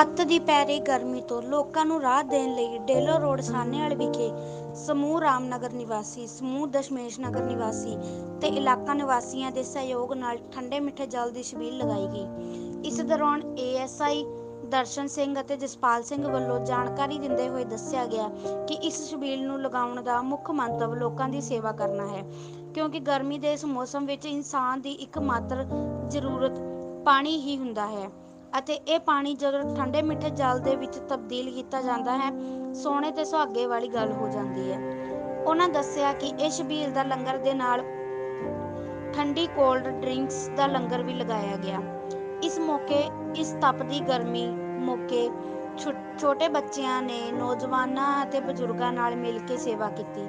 ਅੱਤ ਦੀ ਪੈ ਗਰਮੀ ਤੋਂ ਲੋਕਾਂ ਨੂੰ ਰਾਹਤ ਦੇਣ ਲਈ ਡੇਲੋ ਰੋਡ ਸਾਹਨੇਵਾਲ ਵਿਖੇ ਸਮੂਹ ਰਾਮਨਗਰ ਨਿਵਾਸੀ, ਸਮੂਹ ਦਸ਼ਮੇਸ਼ ਨਗਰ ਨਿਵਾਸੀ ਤੇ ਇਲਾਕਾ ਨਿਵਾਸੀਆਂ ਦੇ ਸਹਿਯੋਗ ਨਾਲ ਠੰਡੇ ਮਿੱਠੇ ਜਲ ਦੀ ਛਬੀਲ ਲਗਾਈ ਗਈ। ਇਸ ਦੌਰਾਨ ਏਐਸਆਈ ਦਰਸ਼ਨ ਸਿੰਘ ਅਤੇ ਜਸਪਾਲ ਸਿੰਘ ਵੱਲੋਂ ਜਾਣਕਾਰੀ ਦਿੰਦੇ ਹੋਏ ਦੱਸਿਆ ਗਿਆ ਕਿ ਇਸ ਛਬੀਲ ਨੂੰ ਲਗਾਉਣ ਦਾ ਮੁੱਖ ਮੰਤਵ ਲੋਕਾਂ ਦੀ ਸੇਵਾ ਕਰਨਾ ਹੈ, ਕਿਉਂਕਿ ਗਰਮੀ ਦੇ ਇਸ ਮੌਸਮ ਵਿੱਚ ਇਨਸਾਨ ਦੀ ਇੱਕ ਮਾਤਰ ਜ਼ਰੂਰਤ ਪਾਣੀ ਹੀ ਹੁੰਦਾ ਹੈ। ਅਤੇ ਇਹ ਪਾਣੀ ਜਦੋਂ ਠੰਡੇ ਮਿੱਠੇ ਜਲ ਦੇ ਵਿੱਚ ਤਬਦੀਲ ਕੀਤਾ ਜਾਂਦਾ ਹੈ ਸੋਨੇ ਤੇ ਸੁਹਾਗੇ ਵਾਲੀ ਗੱਲ ਹੋ ਜਾਂਦੀ ਹੈ। ਉਹਨਾਂ ਦੱਸਿਆ ਕਿ ਇਹ ਸ਼ਬੀਲ ਦਾ ਲੰਗਰ ਦੇ ਨਾਲ ਠੰਡੀ ਕੋਲਡ ਡਰਿੰਕਸ ਦਾ ਲੰਗਰ ਵੀ ਲਗਾਇਆ ਗਿਆ। ਇਸ ਮੌਕੇ ਇਸ ਤਪਦੀ ਗਰਮੀ ਮੌਕੇ ਛੋਟੇ ਬੱਚਿਆਂ ਨੇ ਨੌਜਵਾਨਾਂ ਅਤੇ ਬਜ਼ੁਰਗਾਂ ਨਾਲ ਮਿਲ ਕੇ ਸੇਵਾ ਕੀਤੀ।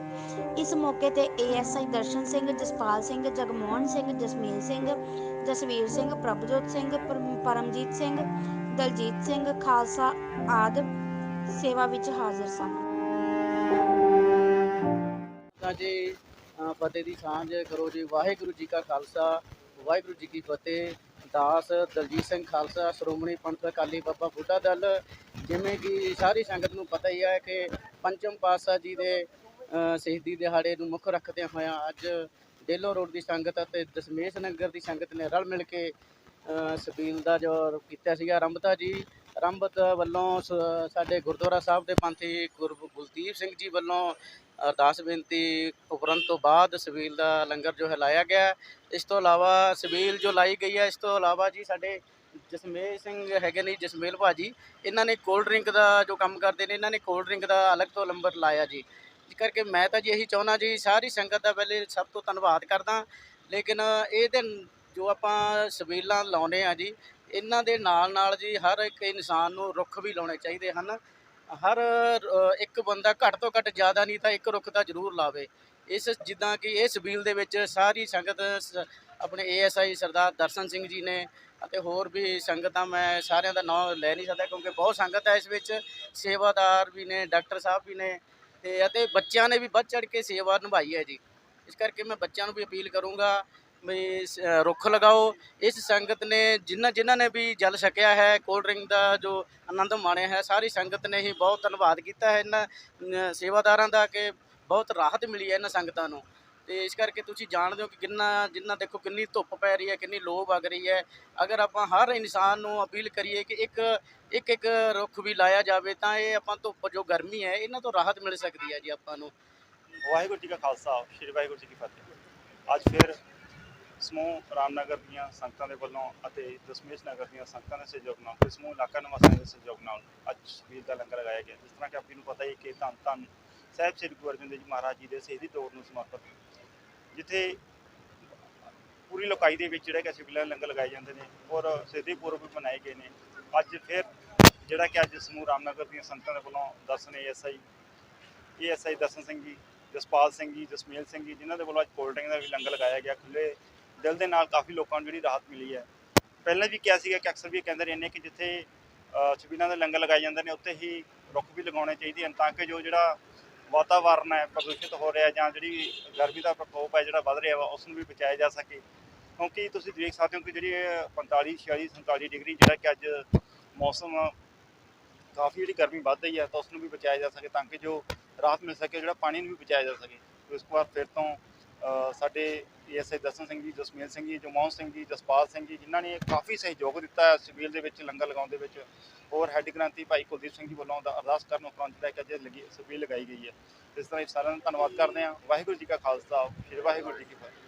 ਇਸ ਮੌਕੇ ਤੇ ਏਐਸਆਈ ਦਰਸ਼ਨ ਸਿੰਘ, ਜਸਪਾਲ ਸਿੰਘ, ਜਗਮੋਹਨ ਸਿੰਘ, ਜਸਮੀਲ ਸਿੰਘ, ਜਸਵੀਰ ਸਿੰਘ, ਪ੍ਰਭਜੋਤ ਸਿੰਘ ਪਰਮਜੀਤ ਸਿੰਘ, ਦਲਜੀਤ ਸਿੰਘ, ਖਾਲਸਾ ਆਦ ਸੇਵਾ ਵਿੱਚ ਹਾਜ਼ਰ ਸਨ। ਜੀ ਫਤਿਹ ਦੀ ਸਾਂਝ ਕਰੋ ਜੀ। ਵਾਹਿਗੁਰੂ ਜੀ ਕਾ ਖਾਲਸਾ, ਵਾਹਿਗੁਰੂ ਜੀ ਕੀ ਫਤਿਹ। ਦਾਸ ਦਲਜੀਤ ਸਿੰਘ ਖਾਲਸਾ ਸ਼੍ਰੋਮਣੀ ਪੰਥ ਅਕਾਲੀ ਬਾਬਾ ਬੁੱਢਾ ਦਲ ਜਿਵੇਂ ਕਿ ਸਾਰੀ ਸੰਗਤ ਨੂੰ ਪਤਾ ਹੀ ਹੈ ਕਿ ਪੰਚਮ ਪਾਤਸ਼ਾਹ ਜੀ ਦੇ ਸ਼ਹੀਦੀ ਦਿਹਾੜੇ ਨੂੰ ਮੁੱਖ ਰੱਖਦਿਆਂ ਹੋਇਆਂ ਅੱਜ ਡੇਲੋ ਰੋਡ ਦੀ ਸੰਗਤ ਅਤੇ ਦਸ਼ਮੇਸ਼ ਨਗਰ ਦੀ ਸੰਗਤ ਨੇ ਰਲ ਮਿਲ ਕੇ ਅ, ਸਬੀਲ ਦਾ ਜੋ ਕੀਤਾ ਸੀਗਾ। ਆਰੰਭਤਾ ਜੀ ਆਰੰਭਤ ਵੱਲੋਂ ਸ- ਸਾਡੇ ਗੁਰਦੁਆਰਾ ਸਾਹਿਬ ਦੇ ਪੰਥੀ ਗੁਰੂ ਗੁਲਦੀਪ ਸਿੰਘ ਜੀ ਵੱਲੋਂ ਅਰਦਾਸ ਬੇਨਤੀ ਉਪਰਨ ਤੋਂ ਬਾਅਦ ਸਬੀਲ ਦਾ ਲੰਗਰ ਜੋ ਹੈ ਲਾਇਆ ਗਿਆ ਇਸ ਤੋਂ ਇਲਾਵਾ ਸਬੀਲ ਜੋ ਲਾਈ ਗਈ ਹੈ ਇਸ ਤੋਂ ਇਲਾਵਾ ਜੀ ਸਾਡੇ ਜਸਮੇਲ ਸਿੰਘ ਹੈਗੇ ਨੇ ਜੀ, ਜਸਮੇਲ ਭਾਜੀ ਇਹਨਾਂ ਨੇ ਕੋਲਡ ਡਰਿੰਕ ਦਾ ਜੋ ਕੰਮ ਕਰਦੇ ਨੇ ਇਹਨਾਂ ਨੇ ਕੋਲਡ ਡਰਿੰਕ ਦਾ ਅਲੱਗ ਤੋਂ ਨੰਬਰ ਲਾਇਆ ਜੀ। ਇਸ ਕਰਕੇ ਮੈਂ ਤਾਂ ਜੀ ਇਹੀ ਚਾਹੁੰਦਾ ਜੀ ਸਾਰੀ ਸੰਗਤ ਦਾ ਪਹਿਲੇ ਸਭ ਤੋਂ ਧੰਨਵਾਦ ਕਰਦਾ। ਲੇਕਿਨ ਇਹ ਇਹਦੇ ਜੋ ਆਪਾਂ ਸਬੀਲਾਂ ਲਾਉਨੇ ਆ ਜੀ ਇਹਨਾਂ ਦੇ ਨਾਲ ਨਾਲ ਜੀ ਹਰ ਇੱਕ ਇਨਸਾਨ ਨੂੰ ਰੁੱਖ ਵੀ ਲਾਉਣੇ ਚਾਹੀਦੇ ਹਨ। ਹਰ ਇੱਕ ਬੰਦਾ ਘੱਟ ਤੋਂ ਘੱਟ ਜ਼ਿਆਦਾ ਨਹੀਂ ਤਾਂ ਇੱਕ ਰੁੱਖ ਤਾਂ ਜ਼ਰੂਰ ਲਾਵੇ। ਇਸ ਜਿੱਦਾਂ ਕਿ ਇਸ ਸਬੀਲ ਦੇ ਵਿੱਚ ਸਾਰੀ ਸੰਗਤ ਸ- ਆਪਣੇ ਏਐਸਆਈ ਸਰਦਾਰ ਦਰਸ਼ਨ ਸਿੰਘ ਜੀ ਨੇ ਅਤੇ ਹੋਰ ਵੀ ਸੰਗਤਾਂ ਮੈਂ ਸਾਰਿਆਂ ਦਾ ਨਾਮ ਲੈ ਨਹੀਂ ਸਕਦਾ ਕਿਉਂਕਿ ਬਹੁਤ ਸੰਗਤ ਹੈ ਇਸ ਵਿੱਚ। ਸੇਵਾਦਾਰ ਵੀ ਨੇ, ਡਾਕਟਰ ਸਾਹਿਬ ਵੀ ਨੇ ਤੇ ਅਤੇ ਬੱਚਿਆਂ ਨੇ ਵੀ ਵੱਧ ਚੜ ਕੇ ਸੇਵਾ ਨਿਭਾਈ ਹੈ ਜੀ। ਇਸ ਕਰਕੇ ਮੈਂ ਬੱਚਿਆਂ ਨੂੰ ਵੀ ਅਪੀਲ ਕਰੂੰਗਾ ਵੀ ਸ- ਰੁੱਖ ਲਗਾਓ। ਇਸ ਸੰਗਤ ਨੇ ਜਿਨ੍ਹਾਂ ਜਿਨ੍ਹਾਂ ਨੇ ਵੀ ਜਲ ਛਕਿਆ ਹੈ ਕੋਲਡ ਡਰਿੰਕ ਦਾ ਜੋ ਆਨੰਦ ਮਾਣਿਆ ਹੈ ਸਾਰੀ ਸੰਗਤ ਨੇ ਹੀ ਬਹੁਤ ਧੰਨਵਾਦ ਕੀਤਾ ਹੈ। ਇਹਨਾਂ ਅ, ਸੇਵਾਦਾਰਾਂ ਦਾ ਕਿ ਬਹੁਤ ਰਾਹਤ ਮਿਲੀ ਹੈ ਇਹਨਾਂ ਸੰਗਤਾਂ ਨੂੰ। ਤੇ ਇਸ ਕਰਕੇ ਤੁਸੀਂ ਜਾਣਦੇ ਹੋ ਕਿ ਕਿੰਨਾ ਜਿੰਨਾ ਦੇਖੋ ਕਿੰਨੀ ਧੁੱਪ ਪੈ ਰਹੀ ਹੈ ਕਿੰਨੀ ਲੋ ਵਗ ਰਹੀ ਹੈ। ਅਗਰ ਆਪਾਂ ਹਰ ਇਨਸਾਨ ਨੂੰ ਅਪੀਲ ਕਰੀਏ ਕਿ ਇੱਕ ਇੱਕ ਇੱਕ ਰੁੱਖ ਵੀ ਲਾਇਆ ਜਾਵੇ ਤਾਂ ਇਹ ਆਪਾਂ ਧੁੱਪ ਜੋ ਗਰਮੀ ਹੈ ਇਹਨਾਂ ਤੋਂ ਰਾਹਤ ਮਿਲ ਸਕਦੀ ਹੈ ਜੀ ਆਪਾਂ ਨੂੰ। ਵਾਹਿਗੁਰੂ ਜੀ ਕਾ ਖਾਲਸਾ ਸ਼੍ਰੀ ਵਾਹਿਗੁਰੂ ਜੀ ਕੀ ਫਤਿਹ। ਅੱਜ ਫਿਰ ਸਮੂਹ ਰਾਮਨਗਰ ਦੀਆਂ ਸੰਗਤਾਂ ਦੇ ਵੱਲੋਂ ਅਤੇ ਦਸ਼ਮੇਸ਼ ਨਗਰ ਦੀਆਂ ਸੰਗਤਾਂ ਦੇ ਸਹਿਯੋਗ ਨਾਲ ਤੇ ਸਮੂਹ ਇਲਾਕਾ ਨਿਵਾਸੀਆਂ ਦੇ ਸਹਿਯੋਗ ਨਾਲ ਅੱਜ ਸ਼ਬੀਲ ਦਾ ਲੰਗਰ ਲਗਾਇਆ ਗਿਆ। ਜਿਸ ਤਰ੍ਹਾਂ ਕਿ ਆਪ ਜੀ ਨੂੰ ਪਤਾ ਹੀ ਹੈ ਕਿ ਧੰਨ ਧੰਨ ਸਾਹਿਬ ਸ੍ਰੀ ਗੁਰੂ ਅਰਜਨ ਦੇਵ ਜੀ ਮਹਾਰਾਜ ਜੀ ਦੇ ਸ਼ਹੀਦੀ ਤੋੜ ਨੂੰ ਸਮਰਪਿਤ। ਜਿੱਥੇ ਪੂਰੀ ਲੋਕਾਈ ਦੇ ਵਿੱਚ ਜਿਹੜਾ ਕਿ ਸ਼ਬੀਲਾਂ ਦੇ ਲੰਗਰ ਲਗਾਏ ਜਾਂਦੇ ਨੇ ਔਰ ਸ਼ਹੀਦੀ ਪੁਰਬ ਵੀ ਮਨਾਏ ਗਏ ਨੇ। ਅੱਜ ਫਿਰ ਜਿਹੜਾ ਕਿ ਅੱਜ ਸਮੂਹ ਰਾਮਨਗਰ ਦੀਆਂ ਸੰਗਤਾਂ ਦੇ ਵੱਲੋਂ ਦਰਸ਼ਨ ਏਐਸਆਈ ਏਐਸਆਈ ਦਰਸ਼ਨ ਸਿੰਘ ਜੀ, ਜਸਪਾਲ ਸਿੰਘ ਜੀ, ਜਸਮੇਲ ਸਿੰਘ ਜੀ, ਜਿਨ੍ਹਾਂ ਦੇ ਵੱਲੋਂ ਅੱਜ ਕੋਲਡ ਡਰਿੰਕ ਦਾ ਵੀ ਲੰਗਰ ਲਗਾਇਆ ਗਿਆ। ਖੁੱਲੇ ਦਿਲ ਦੇ ਨਾਲ ਕਾਫੀ ਲੋਕਾਂ ਨੂੰ ਜਿਹੜੀ ਰਾਹਤ ਮਿਲੀ ਹੈ। ਪਹਿਲਾਂ ਵੀ ਕਿਹਾ ਸੀਗਾ ਕਿ ਅਕਸਰ ਵੀ ਇਹ ਕਹਿੰਦੇ ਰਹਿੰਦੇ ਕਿ ਜਿੱਥੇ ਛਬੀਲਾਂ ਦੇ ਲੰਗਰ ਲਗਾਏ ਜਾਂਦੇ ਨੇ, ਉੱਥੇ ਹੀ ਰੁੱਖ ਵੀ ਲਗਾਉਣੇ ਚਾਹੀਦੇ ਹਨ ਤਾਂ ਕਿ ਜੋ ਜਿਹੜਾ ਵਾਤਾਵਰਨ ਹੈ, ਪ੍ਰਦੂਸ਼ਿਤ ਹੋ ਰਿਹਾ ਜਾਂ ਜਿਹੜੀ ਗਰਮੀ ਦਾ ਪ੍ਰਕੋਪ ਹੈ, ਜਿਹੜਾ ਵੱਧ ਰਿਹਾ ਵਾ, ਉਸ ਨੂੰ ਵੀ ਬਚਾਇਆ ਜਾ ਸਕੇ। ਕਿਉਂਕਿ ਤੁਸੀਂ ਦੇਖ ਸਕਦੇ ਹੋ ਕਿ ਜਿਹੜੀ ਇਹ 45 46 47 ਡਿਗਰੀ ਜਿਹੜਾ ਕਿ ਅੱਜ ਮੌਸਮ ਕਾਫੀ ਜਿਹੜੀ ਗਰਮੀ ਵੱਧ ਰਹੀ ਹੈ, ਤਾਂ ਉਸ ਨੂੰ ਵੀ ਬਚਾਇਆ ਜਾ ਸਕੇ ਤਾਂ ਕਿ ਜੋ ਰਾਹਤ ਮਿਲ ਸਕੇ, ਜਿਹੜਾ ਪਾਣੀ ਨੂੰ ਵੀ ਬਚਾਇਆ ਜਾ ਸਕੇ। ਤੇ ਇਸ ਵਾਰ ਫਿਰ ਤੋਂ ਸਾਡੇ ਏਐਸਆਈ ਦਰਸ਼ਨ ਸਿੰਘ ਜੀ, ਜਸਮੇਲ ਸਿੰਘ ਜੀ, ਜਮੋਹਨ ਸਿੰਘ ਜੀ, ਜਸਪਾਲ ਸਿੰਘ ਜੀ, ਜਿਨ੍ਹਾਂ ਨੇ ਕਾਫੀ ਸਹਿਯੋਗ ਦਿੱਤਾ ਹੈ ਸਬੀਲ ਦੇ ਵਿੱਚ, ਲੰਗਰ ਲਗਾਉਣ ਦੇ ਵਿੱਚ। ਹੋਰ ਹੈੱਡ ਗ੍ਰੰਥੀ ਭਾਈ ਕੁਲਦੀਪ ਸਿੰਘ ਜੀ ਵੱਲੋਂ ਦਾ ਅਰਦਾਸ ਕਰਨ ਉਪਰੰਤ ਜਿਹੜਾ ਕਿ ਅੱਜ ਲੱਗੀ ਸਬੀਲ ਲਗਾਈ ਗਈ ਹੈ। ਇਸ ਤਰ੍ਹਾਂ ਹੀ ਸਾਰਿਆਂ ਦਾ ਧੰਨਵਾਦ ਕਰਦੇ ਹਾਂ। ਵਾਹਿਗੁਰੂ ਜੀ ਕਾ ਖਾਲਸਾ ਸ਼੍ਰੀ ਵਾਹਿਗੁਰੂ ਜੀ ਕੀ ਫਤਿਹ।